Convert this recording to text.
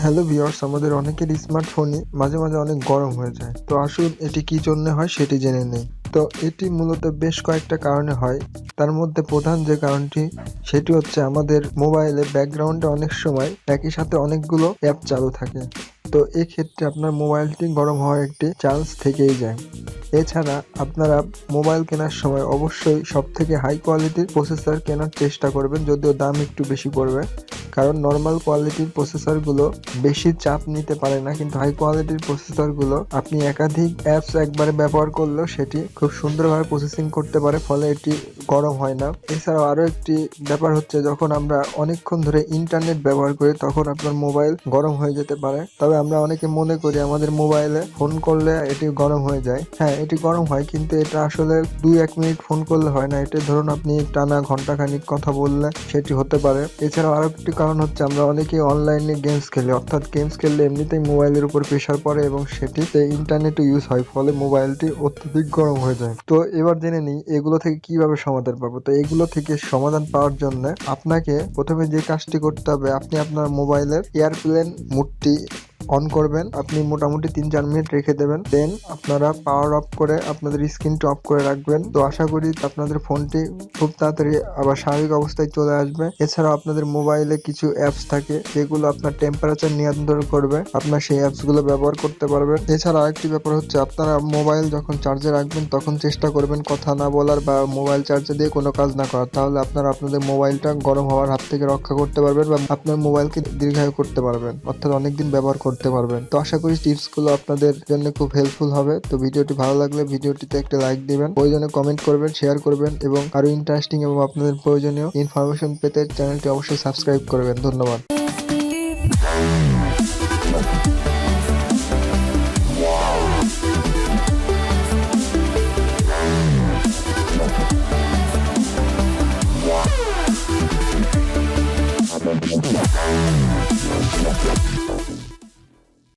Hello viewers আমাদের অনেকের স্মার্টফোনই মাঝে মাঝে অনেক গরম হয়ে যায়। তো আসুন, এটি কি জন্য হয় সেটি জেনে নেই। তো এটি মূলত বেশ কয়েকটা কারণে হয়। তার মধ্যে প্রধান যে কারণটি, সেটি হচ্ছে আমাদের মোবাইলে ব্যাকগ্রাউন্ডে অনেক সময় একই সাথে অনেকগুলো অ্যাপ চালু থাকে। তো এক্ষেত্রে আপনার মোবাইলটি গরম হওয়ার একটি চান্স থেকেই যায়। এছাড়া আপনারা মোবাইল কেনার সময় অবশ্যই সব থেকে হাই কোয়ালিটির প্রসেসর কেনার চেষ্টা করবেন, যদিও দাম একটু বেশি পড়বে। কারণ নর্মাল কোয়ালিটির প্রসেসরগুলো বেশি চাপ নিতে পারে না, কিন্তু হাই কোয়ালিটির প্রসেসরগুলো আপনি একাধিক অ্যাপস একবারে ব্যবহার করলেও সেটি খুব সুন্দরভাবে প্রসেসিং করতে পারে, ফলে এটি গরম হয় না। এছাড়াও আরও একটি ব্যাপার হচ্ছে, যখন আমরা অনেকক্ষণ ধরে ইন্টারনেট ব্যবহার করি, তখন আপনার মোবাইল গরম হয়ে যেতে পারে। তবে আমরা অনেকে মনে করি, আমাদের মোবাইলে ফোন করলে এটি গরম হয়ে যায়। হ্যাঁ এটি গরম হয়, কিন্তু এটা আসলে দুই এক মিনিট ফোন করলে হয় না। এটা ধরুন আপনি টানা ঘণ্টা খানিক কথা বললে সেটি হতে পারে। এছাড়াও আরও একটি কারণ হচ্ছে আমরা অনেকেই অনলাইনে গেমস খেলি। অর্থাৎ গেমস খেললে এমনিতেই মোবাইলের উপর প্রেশার পড়ে এবং সেটিতে ইন্টারনেটও ইউজ হয়, ফলে মোবাইলটি অত্যধিক গরম হয়ে যায়। তো এবার জেনে নিই, এগুলো থেকে কীভাবে সমাধান পাবো? তো এগুলো থেকে সমাধান পাওয়ার জন্য আপনাকে প্রথমে যে কাজটি করতে হবে, আপনি আপনার মোবাইলের এয়ারপ্লেন মুডটি অন করবেন। আপনি মোটামুটি তিন চার মিনিট রেখে দেবেন। দেন আপনারা পাওয়ার অফ করে আপনাদের স্ক্রিনটা অফ করে রাখবেন। তো আশা করি আপনাদের ফোনটি খুব তাড়াতাড়ি আবার স্বাভাবিক অবস্থায় চলে আসবে। এছাড়াও আপনাদের মোবাইলে কিছু অ্যাপস থাকে, যেগুলো আপনার টেম্পারেচার নিয়ন্ত্রণ করবে। আপনার সেই অ্যাপসগুলো ব্যবহার করতে পারবেন। এছাড়া আরেকটি ব্যাপার হচ্ছে, আপনারা মোবাইল যখন চার্জে রাখবেন, তখন চেষ্টা করবেন কথা না বলার বা মোবাইল চার্জে দিয়ে কোনো কাজ না করার। তাহলে আপনারা আপনাদের মোবাইলটা গরম হওয়ার হাত থেকে রক্ষা করতে পারবেন বা আপনার মোবাইলকে দীর্ঘায়ু করতে পারবেন। অর্থাৎ অনেকদিন ব্যবহার করতে পারবেন। তো আশা করি টিপসগুলো আপনাদের জন্য খুব হেল্পফুল হবে। তো ভিডিওটি ভালো লাগলে ভিডিওটিতে একটা লাইক দিবেন, প্রয়োজনে কমেন্ট করবেন শেয়ার করবেন এবং আরও ইন্টারেস্টিং এবং আপনাদের প্রয়োজনীয় ইনফরমেশন পেতে চ্যানেলটি অবশ্যই সাবস্ক্রাইব করবেন। ধন্যবাদ.